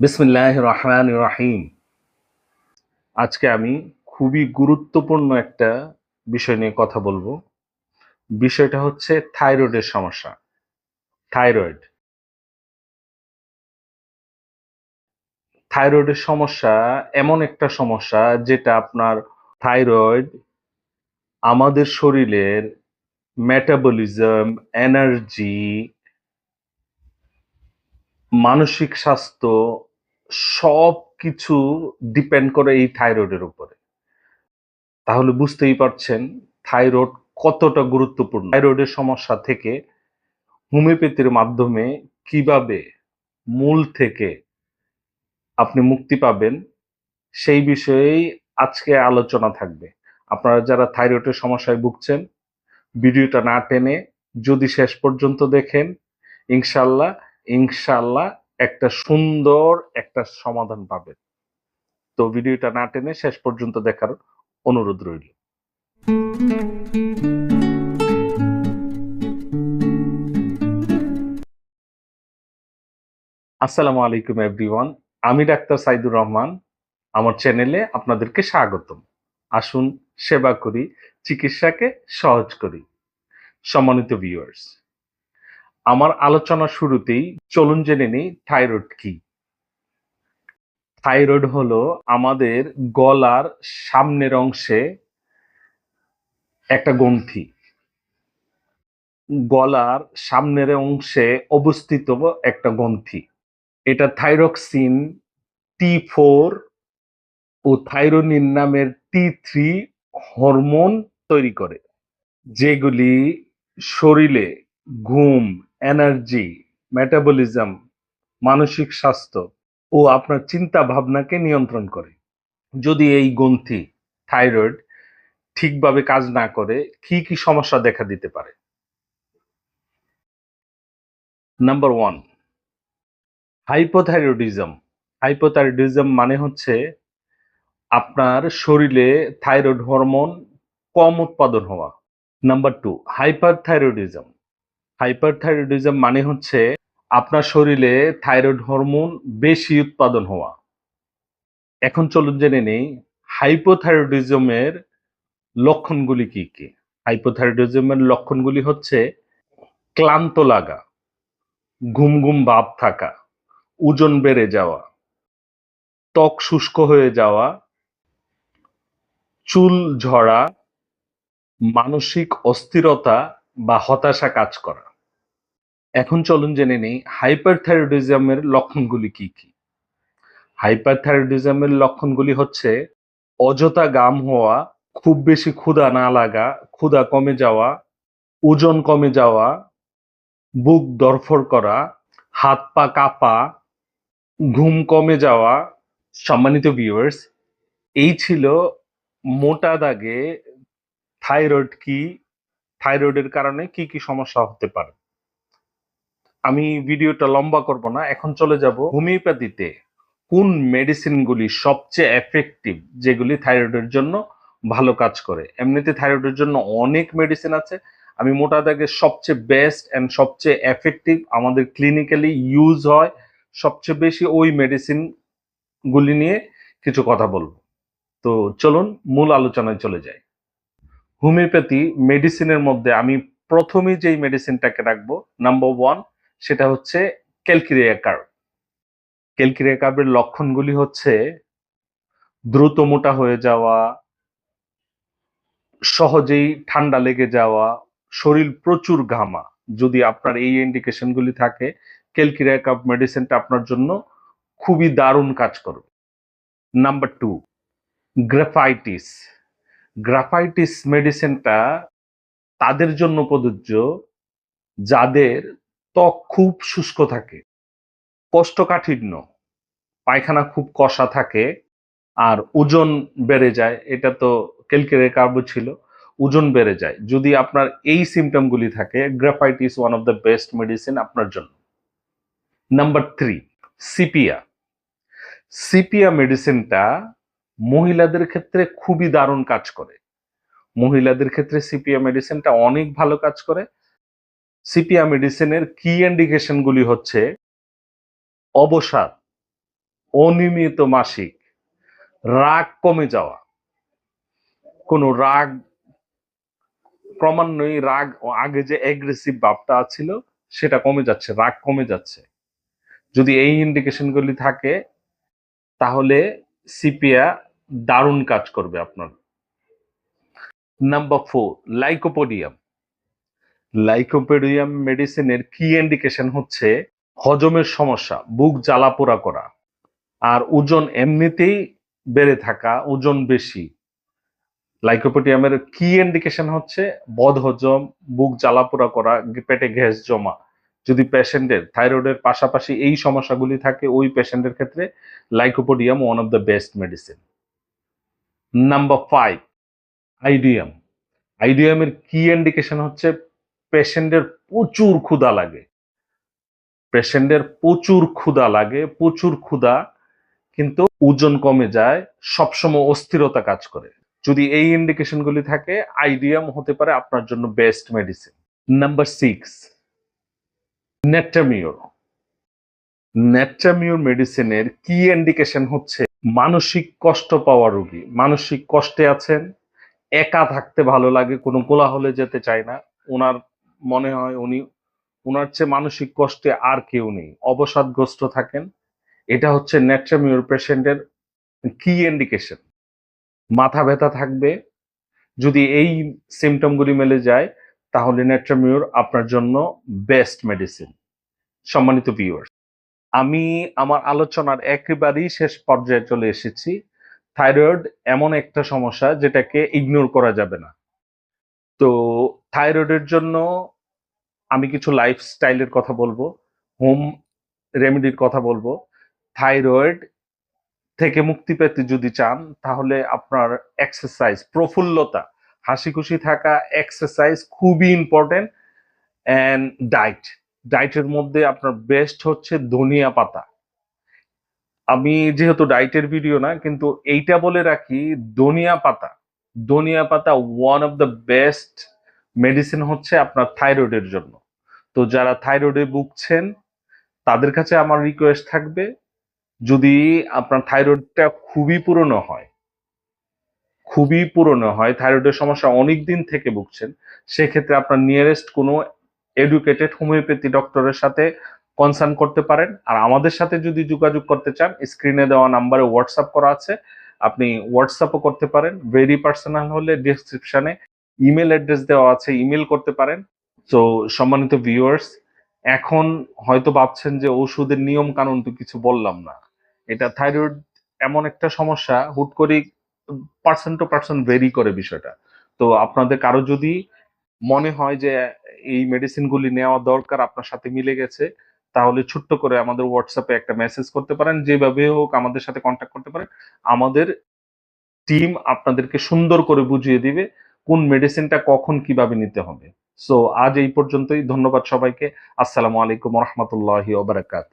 বিসমিল্লাহ রহমান রাহিম আজকে আমি খুবই গুরুত্বপূর্ণ একটা বিষয় নিয়ে কথা বলব। বিষয়টা হচ্ছে থাইরয়েডের সমস্যা। থাইরয়েড। থাইরয়েডের সমস্যা এমন একটা সমস্যা যেটা আপনার থাইরয়েড আমাদের শরীরের মেটাবলিজম, এনার্জি, মানসিক স্বাস্থ্য সব কিছু ডিপেন্ড করে এই থাইরয়েডের উপরে। তাহলে বুঝতেই পারছেন থাইরয়েড কতটা গুরুত্বপূর্ণ। থাইরয়েডের সমস্যা থেকে হোমিওপ্যাথির মাধ্যমে কীভাবে মূল থেকে আপনি মুক্তি পাবেন, সেই বিষয়েই আজকে আলোচনা থাকবে। আপনারা যারা থাইরয়েডের সমস্যায় ভুগছেন, ভিডিওটা না টেনে যদি শেষ পর্যন্ত দেখেন, ইনশাল্লাহ ইনশাল্লাহ একটা সুন্দর একটা সমাধান পাবেন তো ভিডিওটা না টেনে শেষ পর্যন্ত দেখার অনুরোধ রইল। আসসালামু আলাইকুম এভরিওয়ান, আমি ডাক্তার সাইদুর রহমান। আমার চ্যানেলে আপনাদেরকে স্বাগতম। আসুন সেবা করি, চিকিৎসাকে সহজ করি। সম্মানিত ভিউয়ার্স আমার আলোচনা শুরুতেই চলুন জেনে নিই থাইরয়েড কি। থাইরয়েড হলো আমাদের গলার সামনের অংশে একটা গ্রন্থি। গলার সামনের অংশে অবস্থিত একটা গ্রন্থি। এটা থাইরক্সিন টি ফোর ও থাইরোনিন নামের টি থ্রি হরমোন তৈরি করে, যেগুলি শরীরে ঘুম এনার্জি মেটাবলিজম মানসিক স্বাস্থ্য ও আপনার চিন্তা ভাবনাকে নিয়ন্ত্রণ করে। যদি এই গ্রন্থি, থাইরয়েড, ঠিকভাবে কাজ না করে, কি কি সমস্যা দেখা দিতে পারে? নাম্বার ওয়ান হাইপোথাইরয়েডিজম হাইপোথাইরয়েডিজম মানে হচ্ছে আপনার শরীরে থাইরয়েড হরমোন কম উৎপাদন হওয়া। নাম্বার টু হাইপারথাইরয়েডিজম হাইপারথাইরয়েডিজম মানে হচ্ছে আপনার শরীরে থাইরয়েড হরমোন বেশি উৎপাদন হওয়া। এখন চলুন জেনে নেই হাইপোথাইরয়েডিজমের লক্ষণগুলি কি কি। হাইপোথাইরয়েডিজমের লক্ষণগুলি হচ্ছে ক্লান্ত লাগা, ঘুম ঘুম ভাব থাকা, ওজন বেড়ে যাওয়া, ত্বক শুষ্ক হয়ে যাওয়া, চুল ঝরা, মানসিক অস্থিরতা বা হতাশা কাজ করা। এখন চলুন জেনে নেই হাইপারথাইরয়েডিজমের লক্ষণগুলি কি কি। হাইপারথাইরয়েডিজমের লক্ষণগুলি হচ্ছে অযথা গাম হওয়া, খুব বেশি ক্ষুধা না লাগা, ক্ষুধা কমে যাওয়া, ওজন কমে যাওয়া, বুক দরফর করা, হাত পা কাঁপা, ঘুম কমে যাওয়া, সম্মানিত ভিউয়ার্স, এই ছিল মোটা দাগে থাইরয়েড কি থাইরয়েডের কারণে কি কি সমস্যা হতে পারে? আমি ভিডিওটা লম্বা করব না, এখন চলে যাব হোমিওপ্যাথিতে। কোন মেডিসিনগুলি সবচেয়ে এফেক্টিভ যেগুলি থাইরয়েডের জন্য ভালো কাজ করে? এমনিতে থাইরয়েডের জন্য অনেক মেডিসিন আছে। আমি মোটা দাগে সবচেয়ে বেস্ট অ্যান্ড সবচেয়ে এফেক্টিভ আমাদের ক্লিনিক্যালি ইউজ হয় সবচেয়ে বেশি ওই মেডিসিন গুলি নিয়ে কিছু কথা বলব। তো চলুন মূল আলোচনায় চলে যাই। হোমিওপ্যাথি মেডিসিনের মধ্যে আমি প্রথমেই যেই মেডিসিনটাকে রাখব নাম্বার ওয়ান সেটা হচ্ছে ক্যালকিরিয়া কার্ভ ক্যালকিরিয়া কার্ভের লক্ষণগুলি হচ্ছে দ্রুত মোটা হয়ে যাওয়া, সহজেই ঠান্ডা লেগে যাওয়া, শরীর প্রচুর ঘামা। যদি আপনার এই ইন্ডিকেশনগুলি থাকে ক্যালকিরিয়া কার্ভ মেডিসিনটা আপনার জন্য খুবই দারুণ কাজ করবে। নাম্বার টু গ্রাফাইটিস গ্রাফাইটিস মেডিসিনটা তাদের জন্য প্রযোজ্য, যাদের ত্বক খুব শুষ্ক থাকে, কোষ্ঠকাঠিন্য, পায়খানা খুব কষা থাকে, আর ওজন বেড়ে যায়, এটা তো ক্যালকেরে কার্ব ছিল, ওজন বেড়ে যায়, যদি আপনার এই সিমটমগুলি থাকে, graphites one of the best medicine আপনার জন্য। নাম্বার থ্রি সিপিয়া সিপিয়া মেডিসিনটা মহিলাদের ক্ষেত্রে খুবই দারুণ কাজ করে। মহিলাদের ক্ষেত্রে সিপিয়া মেডিসিনটা অনেক ভালো কাজ করে। সিপিয়া মেডিসিনের কি ইন্ডিকেশন গুলি হচ্ছে অবসাদ, অনিয়মিত মাসিক, রাগ কমে যাওয়া। কোনো রাগ, ক্রমান্বয়ে রাগ আগে যে অ্যাগ্রেসিভ ভাবটা ছিল, সেটা কমে যাচ্ছে, রাগ কমে যাচ্ছে। যদি এই ইন্ডিকেশনগুলি থাকে, তাহলে সিপিয়া দারুণ কাজ করবে আপনার। নাম্বার ফোর লাইকোপোডিয়াম লাইকোপোডিয়াম মেডিসিনের কি ইন্ডিকেশন হচ্ছে হজমের সমস্যা, বুক জ্বালাপোড়া করা। আর ওজন এমনিতেই বেড়ে থাকা, ওজন বেশি। লাইকোপোডিয়ামের কি ইন্ডিকেশন হচ্ছে বদহজম, বুক জ্বালাপোড়া করা, পেটে গ্যাস জমা। যদি পেশেন্টের থাইরয়েডের পাশাপাশি এই সমস্যাগুলি থাকে, ওই পেশেন্টের ক্ষেত্রে lycopodium one of the best medicine number five iodium আইডিয়ামের কি ইন্ডিকেশন হচ্ছে পেশেন্টের প্রচুর ক্ষুধা লাগে। পেশেন্টের প্রচুর ক্ষুধা লাগে, প্রচুর ক্ষুধা, কিন্তু ওজন কমে যায়, সবসময় অস্থিরতা কাজ করে। যদি এই ইন্ডিকেশনগুলি থাকে আইডিয়াম হতে পারে আপনার জন্য best medicine number six natrum mur natrum mur মেডিসিনের কি ইন্ডিকেশন হচ্ছে মানসিক কষ্ট পাওয়া রোগী। মানসিক কষ্টে আছেন, একা থাকতে ভালো লাগে, কোনো কোলাহলে যেতে চায় না। ওনার মনে হয় উনি ওনার চেয়ে মানসিক কষ্টে আর কেউ নেই, অবসাদগ্রস্ত থাকেন। এটা হচ্ছে নেট্রামিওর পেশেন্টের কি ইন্ডিকেশন মাথা ব্যথা থাকবে, যদি এই সিমটমগুলি মেলে যায়, তাহলে নেট্রামিওর আপনার জন্য বেস্ট মেডিসিন সম্মানিত ভিউয়ার্স আমি আমার আলোচনার একেবারেই শেষ পর্যায়ে চলে এসেছি। থাইরয়েড এমন একটা সমস্যা যেটাকে ইগনোর করা যাবে না। তো থাইরয়েডের জন্য আমি কিছু লাইফস্টাইলের কথা বলব হোম রেমেডির কথা বলব। থাইরয়েড থেকে মুক্তি পেতে যদি চান, তাহলে আপনার এক্সারসাইজ প্রফুল্লতা হাসি খুশি থাকা এক্সারসাইজ খুবই ইম্পর্টেন্ট অ্যান্ড ডাইট ডাইটের মধ্যে আপনার বেস্ট হচ্ছে ধনিয়া পাতা। আমি যেহেতু ডাইটের ভিডিও না, কিন্তু এইটা বলে রাখি, ধনিয়া পাতা। ধনিয়া পাতা one of the best medicine হচ্ছে আপনার থাইরয়েডের জন্য। তো যারা থাইরয়েডে ভুগছেন, তাদের কাছে আমার রিকোয়েস্ট থাকবে, যদি আপনার থাইরয়েডটা খুবই পুরনো হয়, খুবই পুরনো হয় থাইরয়েডের সমস্যা অনেক দিন থেকে ভুগছেন, সেক্ষেত্রে আপনার নিয়ারেস্ট কোনো এডুকেটেড হোমিওপ্যাথি ডক্টরের সাথে কনসার্ন করতে পারেন। আর আমাদের সাথে যদি যোগাযোগ করতে চান স্ক্রিনে দেওয়া নাম্বারে হোয়াটসঅ্যাপ করা আছে। আপনি হোয়াটসঅ্যাপও করতে পারেন। ভেরি পার্সোনাল হলে ডিসক্রিপশনে ইমেল অ্যাড্রেস দেওয়া আছে ইমেল করতে পারেন। তো সম্মানিত ভিউয়ার্স এখন হয়তো ভাবছেন যে ওষুধের নিয়ম কানুন তো কিছু বললাম না। এটা থাইরয়েড এমন একটা সমস্যা, হুট করে পার্সন টু পার্সন ভেরি করে বিষয়টা। তো আপনাদের কারও যদি মনে হয় যে এই মেডিসিনগুলি নেওয়া দরকার আপনার সাথে মিলে গেছে, তাহলে ছোট্ট করে আমাদের হোয়াটসঅ্যাপে একটা মেসেজ করতে পারেন, যেভাবে হোক আমাদের সাথে কন্ট্যাক্ট করতে পারেন। আমাদের টিম আপনাদেরকে সুন্দর করে বুঝিয়ে দিবে কোন মেডিসিনটা কখন কীভাবে নিতে হবে। সো আজ এই পর্যন্তই, ধন্যবাদ সবাইকে, আসসালামু আলাইকুম রহমতুল্লাহ ওবরাকাত